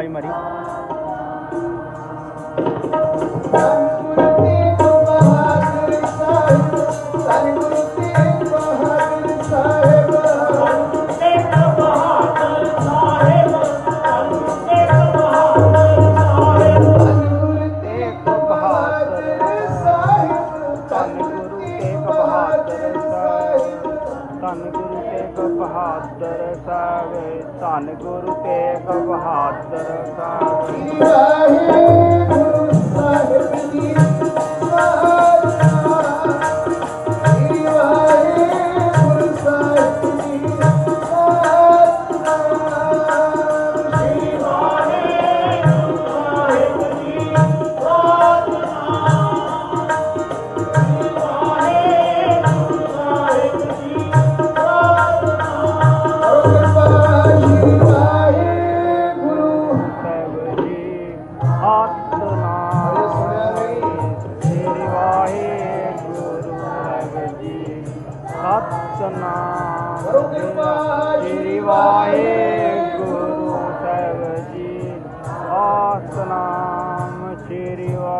Maio Maria. Tegh Bahadur Sahib Satnam ਕਰੋ ਕਿਰਪਾ ਸ੍ਰੀ ਵਾਹਿਗੁਰੂ ਸਾਹਿਬ ਜੀ ਸਤਨਾਮ ਸ੍ਰੀ ਵਾਹਿਗੁਰੂ